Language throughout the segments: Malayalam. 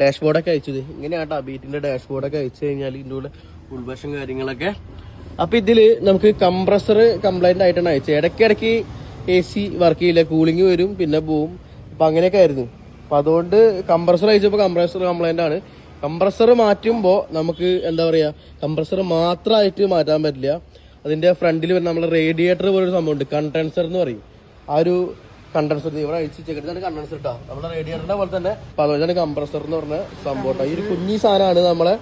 ഡാഷ്ബോർഡൊക്കെ അയച്ചത്. ഇങ്ങനെയാട്ടോ ബീറ്റിന്റെ ഡാഷ്ബോർഡൊക്കെ അയച്ചു കഴിഞ്ഞാൽ ഇതിന്റെ കൂടെ ഉൾവശം കാര്യങ്ങളൊക്കെ. അപ്പൊ ഇതിൽ നമുക്ക് കംപ്രസർ കംപ്ലൈന്റ് ആയിട്ടാണ് അയച്ചത്. ഇടയ്ക്കിടയ്ക്ക് എ സി വർക്ക് ചെയ്യില്ല. കൂളിംഗ് വരും പിന്നെ പോവും. അപ്പൊ അങ്ങനെയൊക്കെ ആയിരുന്നു. അപ്പൊ അതുകൊണ്ട് കംപ്രസർ അയച്ചപ്പോ കംപ്രസർ കംപ്ലൈന്റ് ആണ്. കംപ്രസർ മാറ്റുമ്പോൾ നമുക്ക് എന്താ പറയാ കംപ്രസർ മാത്രമായിട്ട് മാറ്റാൻ പറ്റില്ല. അതിന്റെ ഫ്രണ്ടിൽ വരുന്ന നമ്മളെ റേഡിയേറ്റർ പോലൊരു സംഭവമുണ്ട്. കണ്ടൻസർ എന്ന് പറയും. ആ ഒരു കണ്ടൻസർ ഇവിടെ അഴിച്ച് ചെക്കിട്ടാണ് കണ്ടൻസർ ഇട്ടാ നമ്മുടെ റേഡിയേറ്ററിന്റെ പോലെ തന്നെ അതുപോലെ കംപ്രസർ എന്ന് പറഞ്ഞ സംഭവം ഈ ഒരു കുഞ്ഞി സാധനമാണ് നമ്മളെ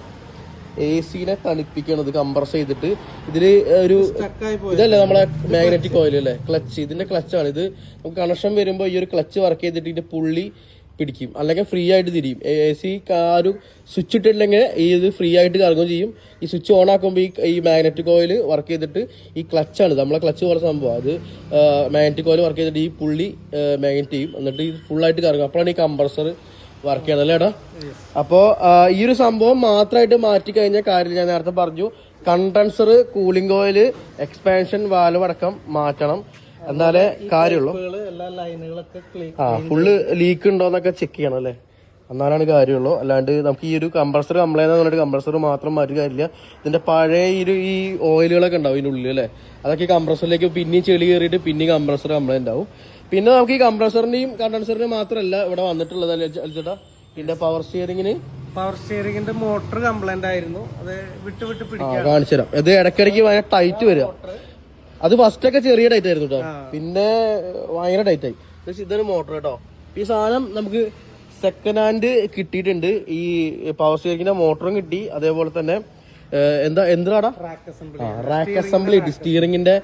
എ സിനെ തണുപ്പിക്കണത് കംപ്രസ് ചെയ്തിട്ട്. ഇതിൽ ഒരു ഇതല്ലേ നമ്മളെ മാഗ്നറ്റിക് ഓയിൽ അല്ലേ ക്ലച്ച് ഇതിന്റെ ക്ലച്ചാണ് ഇത് നമുക്ക് കണക്ഷൻ വരുമ്പോൾ ഈ ഒരു ക്ലച്ച് വർക്ക് ചെയ്തിട്ട് ഇതിന്റെ പുള്ളി പിടിക്കും. അല്ലെങ്കിൽ ഫ്രീ ആയിട്ട് തിരിയും. എ സി ഒരു സ്വിച്ച് ഇട്ടില്ലെങ്കിൽ ഈ ഇത് ഫ്രീ ആയിട്ട് കറങ്ങുകയും ചെയ്യും. ഈ സ്വിച്ച് ഓൺ ആക്കുമ്പോൾ ഈ ഈ മാഗ്നറ്റിക് ഓയിൽ വർക്ക് ചെയ്തിട്ട് ഈ ക്ലച്ചാണ് നമ്മളെ ക്ലച്ച് പോലെ സംഭവം. അത് മാഗ്നറ്റിക് ഓയിൽ വർക്ക് ചെയ്തിട്ട് ഈ പുള്ളി മാഗ്നറ്റ് ചെയ്യും. എന്നിട്ട് ഈ ഫുള്ളായിട്ട് കറങ്ങും. അപ്പോഴാണ് ഈ കംപ്രസർ വർക്ക് ചെയ്യണം അല്ലേ ഏട്ടാ? അപ്പോൾ ഈ ഒരു സംഭവം മാത്രമായിട്ട് മാറ്റി കഴിഞ്ഞ കാര്യം ഞാൻ നേരത്തെ പറഞ്ഞു. Condenser cooling oil expansion valve അടക്കം മാറ്റണം. എന്നാലേ കാര്യമുള്ളൂ. ആ ഫുള്ള് ലീക്ക് ഉണ്ടോന്നൊക്കെ ചെക്ക് ചെയ്യണം അല്ലേ? എന്നാലാണ് കാര്യമുള്ളൂ. അല്ലാണ്ട് നമുക്ക് ഈ ഒരു കംപ്രസർ കംപ്ലൈന്റ് പറഞ്ഞിട്ട് കംപ്രസർ മാത്രം മാറ്റി കാര്യമില്ല. ഇതിന്റെ പഴയ ഈ ഒരു ഈ ഓയിലുകളൊക്കെ ഉണ്ടാവും ഇതിന്റെ ഉള്ളിൽ അല്ലേ? അതൊക്കെ കംപ്രസറിലേക്ക് പിന്നെയും ചെളി കയറിയിട്ട് പിന്നെയും കംപ്രസർ കംപ്ലൈന്റ് ആവും പിന്നെ നമുക്ക് ഈ കംപ്രസറിന്റെയും കണ്ടൻസറിനും മാത്രമല്ല ഇവിടെ വന്നിട്ടുള്ളത് അല്ലേ ചേട്ടാ ഇതിന്റെ പവർ സ്റ്റിയറിങ്ങിന് പവർ സ്റ്റിയറിംഗിന്റെ മോട്ടർ കംപ്ലൈന്റ് ആയിരുന്നു. അത് വിട്ടുവിട്ട് വിട്ട് ആ പിടിക്കാം കാണിച്ചു തരാം ഇത് ഇടയ്ക്കിടയ്ക്ക് ഭയങ്കര ടൈറ്റ് വരിക. അത് ഫസ്റ്റ് ഒക്കെ ചെറിയ ടൈറ്റ് ആയിരുന്നു കേട്ടോ പിന്നെ ഭയങ്കര ടൈറ്റ് ആയി. പക്ഷെ ഇതൊരു മോട്ടർ കേട്ടോ ഈ സാധനം നമുക്ക് സെക്കൻഡ് ഹാൻഡ് കിട്ടിയിട്ടുണ്ട്. ഈ പവർ സ്റ്റിയറിംഗിന്റെ മോട്ടറും കിട്ടി. അതേപോലെ തന്നെ എന്താ എന്തിനാടാ റാക്ക് അസംബ്ലി സ്റ്റിയറിംഗിന്റെ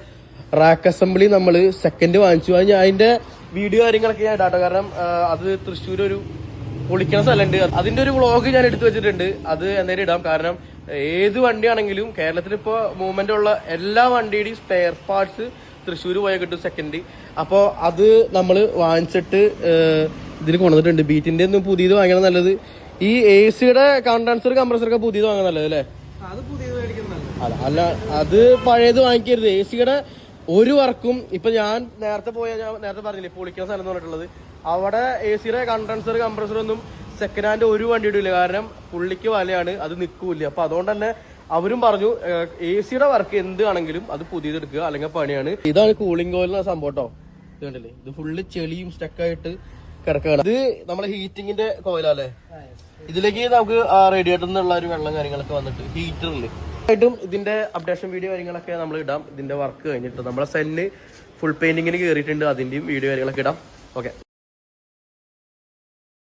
റാക്ക് അസംബ്ലി നമ്മൾ സെക്കൻഡ് വാങ്ങിച്ചു. അതിന് അതിന്റെ വീഡിയോ കാര്യങ്ങളൊക്കെ ഞാൻ ഇടാട്ടോ. കാരണം അത് തൃശ്ശൂർ ഒരു പൊളിക്കണ സ്ഥലമുണ്ട് അതിന്റെ ഒരു വ്ളോഗ് ഞാൻ എടുത്തു വെച്ചിട്ടുണ്ട്. അത് എന്തായാലും ഇടാം. കാരണം ഏത് വണ്ടിയാണെങ്കിലും കേരളത്തിൽ ഇപ്പോൾ മൂവ്മെന്റ് ഉള്ള എല്ലാ വണ്ടിയുടെയും സ്പെയർ പാർട്സ് തൃശ്ശൂർ പോയാൽ കിട്ടും സെക്കൻഡ് അപ്പോൾ അത് നമ്മൾ വാങ്ങിച്ചിട്ട് ഇതിൽ കൊണ്ടുവന്നിട്ടുണ്ട്. ബീറ്റിന്റെ ഒന്നും പുതിയത് വാങ്ങണം നല്ലത്. ഈ എ സിയുടെ കണ്ടൻസർ കംപ്രസർ ഒക്കെ പുതിയത് വാങ്ങാൻ നല്ലത് അല്ലേ? അത് പുതിയത് മേടിക്കുന്നതാണ് അല്ല അല്ല അത് പഴയത് വാങ്ങിക്കരുത്. എ സിയുടെ ഒരു വർക്കും ഇപ്പൊ ഞാൻ നേരത്തെ പോയ ഞാൻ നേരത്തെ പറഞ്ഞില്ലേ പൊളിക്കുന്ന സ്ഥലം എന്ന് പറഞ്ഞിട്ടുള്ളത്. അവിടെ എ സിയുടെ കണ്ടൻസർ കംപ്രസർ ഒന്നും സെക്കൻഡ് ഹാൻഡ് ഒരു വണ്ടി ഇടില്ല കാരണം പുള്ളിക്ക് വലയാണ് അത് നിൽക്കൂല അപ്പൊ അതുകൊണ്ട് തന്നെ അവരും പറഞ്ഞു എ സിയുടെ വർക്ക് എന്ത് ആണെങ്കിലും അത് പുതിയതെടുക്കുക അല്ലെങ്കിൽ പണിയാണ്. ഇതാണ് കൂളിംഗ് ഓയിൽ എന്ന സംഭവം കേട്ടോ ഇത് കണ്ടില്ലേ? ഇത് ഫുള്ള് ചെളിയും സ്റ്റക്കായിട്ട് കിടക്കുകയാണ്. ഇത് നമ്മളെ ഹീറ്റിംഗിന്റെ കോയിലല്ലേ? ഇതിലേക്ക് നമുക്ക് റേഡിയേറ്റർ നിന്നുള്ള ഒരു വെള്ളം കാര്യങ്ങളൊക്കെ വന്നിട്ട് ഹീറ്ററിൽ ആയിട്ടും ഇതിന്റെ അപ്ഡേഷൻ വീഡിയോ കാര്യങ്ങളൊക്കെ നമ്മൾ ഇടാം. ഇതിന്റെ വർക്ക് കഴിഞ്ഞിട്ട്. നമ്മളെ സെല്ല് ഫുൾ പെയിന്റിങ്ങിന് കയറിയിട്ടുണ്ട് അതിന്റെയും വീഡിയോ കാര്യങ്ങളൊക്കെ ഇടാം. ഓക്കെ